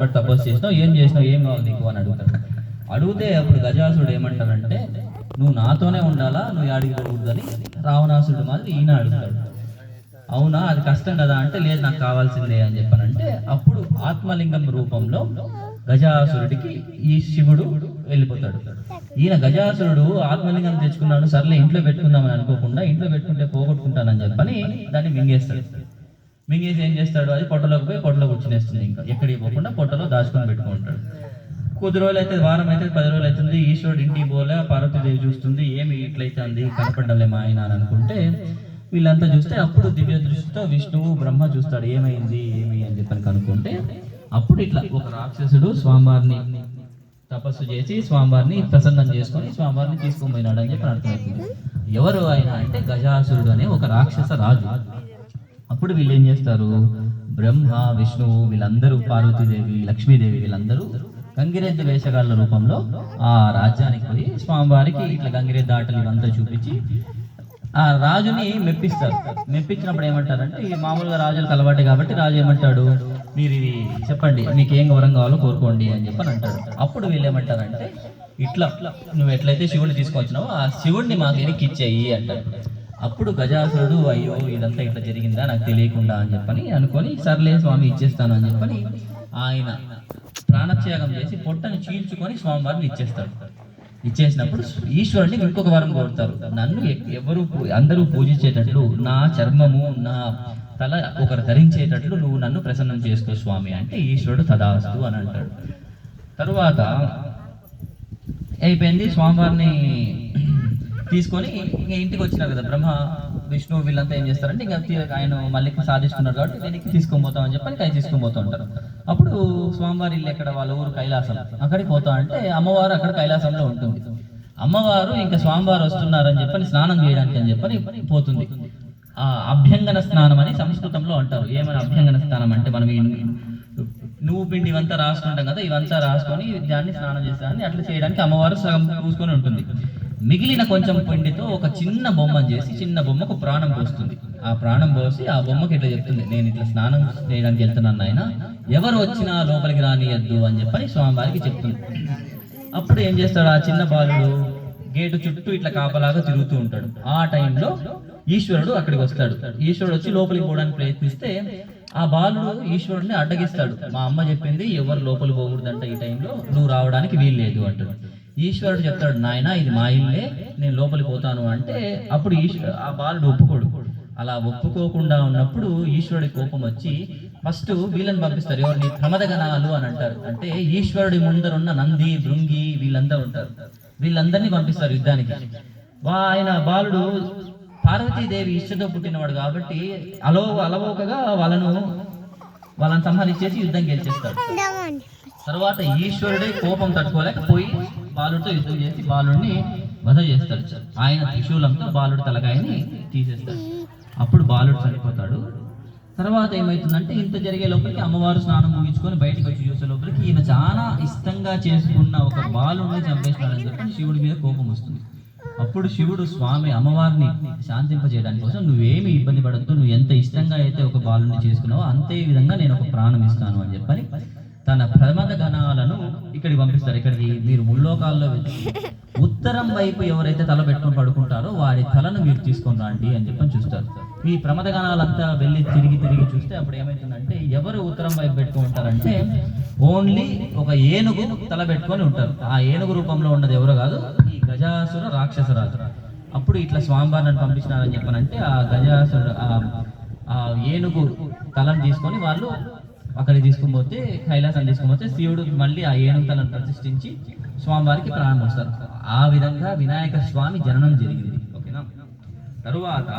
కష్టపడి తపస్సు చేసినావు ఏం చేసినావు ఏం కావాలి నీకు అని అడుగుతాడు. అడిగితే అప్పుడు గజాసుడు ఏమంటాడంటే నువ్వు నాతోనే ఉండాలా? నువ్వు ఆడికి పోకూడదని రావణాసుడు మాదిరి ఈయన అడుగుతాడు. అవునా? అది కష్టం కదా అంటే లేదు నాకు కావాల్సిందే అని చెప్పానంటే అప్పుడు ఆత్మలింగం రూపంలో గజాసురుడికి ఈ శివుడు వెళ్ళిపోతాడు. ఈయన గజాసురుడు ఆత్మలింగం తెచ్చుకున్నాడు సర్లే ఇంట్లో పెట్టుకుందామని అనుకోకుండా ఇంట్లో పెట్టుకుంటే పోగొట్టుకుంటానని చెప్పని దాన్ని మింగేస్తాడు. మింగేసి ఏం చేస్తాడు? అది పొట్టలోకి పోయి పొట్టలో కూర్చునేస్తుంది ఇంకా. ఎక్కడికి పోకుండా పొట్టలో దాచుకొని పెట్టుకుంటాడు కొద్ది రోజులు అయితే వారం అయితే పది రోజులు అవుతుంది. ఈశ్వరుడు ఇంటికి పోలే పార్వతీదేవి చూస్తుంది. ఏమి ఇట్లయితుంది? కనపడలే మా ఆయన అని అనుకుంటే వీళ్ళంతా చూస్తే అప్పుడు దివ్య దృష్టితో విష్ణువు బ్రహ్మ చూస్తాడు. ఏమైంది? ఏమి అని చెప్పని కనుక్కుంటే అప్పుడు ఇట్లా ఒక రాక్షసుడు స్వామివారిని తపస్సు చేసి స్వామివారిని ప్రసన్నం చేసుకొని స్వామివారిని తీసుకొని పోయినాడు అని చెప్పి అర్థమవుతుంది ఎవరు ఆయన అంటే గజాసురుడు అనే ఒక రాక్షస రాజు. అప్పుడు వీళ్ళు ఏం చేస్తారు? బ్రహ్మ విష్ణువు వీళ్ళందరూ పార్వతీదేవి లక్ష్మీదేవి వీళ్ళందరూ గంగిరెద్దు వేషగాళ్ళ రూపంలో ఆ రాజ్యానికి పోయి స్వామివారికి ఇట్లా గంగిరెద్దు ఆటలు ఇవంతా చూపించి ఆ రాజుని మెప్పిస్తారు. మెప్పించినప్పుడు ఏమంటారంటే ఈ మామూలుగా రాజులకు అలవాటు కాబట్టి రాజు ఏమంటాడు? మీరు ఇది చెప్పండి మీకు ఏం గౌరవం కావాలో కోరుకోండి అని చెప్పని అంటాడు. అప్పుడు వీళ్ళు ఏమంటారంటే ఇట్లా నువ్వు ఎట్లయితే శివుడిని తీసుకొచ్చినావో ఆ శివుడిని మాకు వెనక్కి ఇచ్చేయి అంటాడు అప్పుడు గజాసురుడు అయ్యో ఇదంతా ఇట్లా జరిగిందా? నాకు తెలియకుండా అని చెప్పని అనుకొని సర్లే స్వామి ఇచ్చేస్తాను అని చెప్పని ఆయన ప్రాణత్యాగం చేసి పొట్టను చీల్చుకొని స్వామివారిని ఇచ్చేస్తాడు. ఇచ్చేసినప్పుడు ఈశ్వరుని ఇంకొక వరం కోరుతారు. నన్ను ఎవరు అందరూ పూజించేటట్లు నా చర్మము నా తల ఒకరు ధరించేటట్లు నువ్వు నన్ను ప్రసన్నం చేసుకో స్వామి అంటే ఈశ్వరుడు తదాస్తు అని అంటాడు. తరువాత అయిపోయింది స్వామివారిని తీసుకొని ఇంకా ఇంటికి వచ్చినారు కదా బ్రహ్మ విష్ణు వీళ్ళంతా ఏం చేస్తారంటే ఇంకా ఆయన మళ్ళీ సాధిస్తున్నారు కాబట్టి దీనికి తీసుకొని పోతాం అని చెప్పి కై తీసుకొని పోతూ ఉంటారు. అప్పుడు స్వామివారి ఇల్లు ఎక్కడ? వాళ్ళ ఊరు కైలాసం. అక్కడికి పోతా అంటే అమ్మవారు అక్కడ కైలాసంలో ఉంటుంది. అమ్మవారు ఇంకా స్వామివారు వస్తున్నారని చెప్పని స్నానం చేయడానికి అని చెప్పని పోతుంది. ఆ అభ్యంగన స్నానం అని సంస్కృతంలో అంటారు. ఏమైనా అభ్యంగన స్నానం అంటే మనం నువ్వు పిండి ఇవంతా రాసుకుంటాం కదా ఇవంతా రాసుకొని దాన్ని స్నానం చేస్తానని అట్లా చేయడానికి అమ్మవారు సగం పూసుకొని ఉంటుంది. మిగిలిన కొంచెం పిండితో ఒక చిన్న బొమ్మను చేసి చిన్న బొమ్మకు ప్రాణం పోస్తుంది. ఆ ప్రాణం పోసి ఆ బొమ్మకి ఇట్లా చెప్తుంది నేను ఇట్లా స్నానం చేయడానికి వెళ్తున్నాను ఆయన ఎవరు వచ్చినా లోపలికి రానియద్దు అని చెప్పని స్వామివారికి చెప్తుంది. అప్పుడు ఏం చేస్తాడు ఆ చిన్న బాలుడు గేటు చుట్టూ ఇట్లా కాపలాగా తిరుగుతూ ఉంటాడు. ఆ టైంలో ఈశ్వరుడు అక్కడికి వస్తాడు. ఈశ్వరుడు వచ్చి లోపలికి పోవడానికి ప్రయత్నిస్తే ఆ బాలుడు ఈశ్వరుడిని అడ్డగిస్తాడు. మా అమ్మ చెప్పింది ఎవరు లోపలికి పోకూడదంట ఈ టైంలో నువ్వు రావడానికి వీలు లేదు అంటాడు ఈశ్వరుడు చెప్తాడు నాయన ఇది మా ఇల్లే నేను లోపలికి పోతాను. అంటే అప్పుడు ఈశ్వరు ఆ బాలుడు ఒప్పుకోడు. అలా ఒప్పుకోకుండా ఉన్నప్పుడు ఈశ్వరుడి కోపం వచ్చి ఫస్ట్ వీళ్ళని పంపిస్తారు ఎవరిని? ప్రమదగణాలు అని అంటారు. అంటే ఈశ్వరుడి ముందరున్న నంది భృంగి వీళ్ళంతా ఉంటారు. వీళ్ళందరినీ పంపిస్తారు యుద్ధానికి. వా ఆయన బాలుడు పార్వతీదేవి ఇష్టతో పుట్టినవాడు కాబట్టి అలో అలవోకగా వాళ్ళను వాళ్ళని సంహరించేసి యుద్ధం గెలిచేస్తాడు. తర్వాత ఈశ్వరుడే కోపం తట్టుకోలేక పోయి బాలుడితో యుద్ధం చేసి బాలుడిని వధ చేస్తాడు ఆయన త్రిశూలంతో బాలుడి తలకాయని తీసేస్తాడు అప్పుడు బాలుడు చనిపోతాడు. తర్వాత ఏమవుతుందంటే ఇంత జరిగే లోపలికి అమ్మవారు స్నానం ముగించుకొని బయటకు వచ్చి చూసే లోపలికి ఈమె చాలా ఇష్టంగా చేసుకున్న ఒక బాలుడిని చంపేసినాడని చెప్పి శివుడి మీద కోపం వస్తుంది. అప్పుడు శివుడు స్వామి అమ్మవారిని శాంతింపజేయడానికి కోసం నువ్వేమి ఇబ్బంది పడద్దు నువ్వు ఎంత ఇష్టంగా అయితే ఒక బాలుని చేసుకున్నావో అంతే విధంగా నేను ఒక ప్రాణం ఇస్తాను అని చెప్పని ఇక్కడికి పంపిస్తారు. ఇక్కడికి మీరు ముల్లోకాల్లో వెళ్తే ఉత్తరం వైపు ఎవరైతే తల పెట్టుకొని పడుకుంటారో వారి తలను మీరు తీసుకొని రండి అని చెప్పని చూస్తారు. ఈ ప్రమద గణాలంతా వెళ్ళి తిరిగి తిరిగి చూస్తే అప్పుడు ఏమవుతుందంటే ఎవరు ఉత్తరం వైపు పెట్టుకుని ఉంటారంటే ఓన్లీ ఒక ఏనుగు తల పెట్టుకొని ఉంటారు. ఆ ఏనుగు రూపంలో ఉన్నది ఎవరు కాదు? ఈ గజాసుర రాక్షసరాజు. అప్పుడు ఇట్లా స్వామివారిని పంపించినారని చెప్పనంటే ఆ గజాసుర ఆ- ఆ ఏనుగు తలను తీసుకొని వాళ్ళు అక్కడికి తీసుకుని పోతే కైలాసం తీసుకుని పోతే శివుడు మళ్ళీ ఆ ఏనుగు తలను ప్రతిష్ఠించి స్వామివారికి ప్రాణం వస్తారు ఆ విధంగా వినాయక స్వామి జననం జరిగింది. ఓకేనా? తరువాత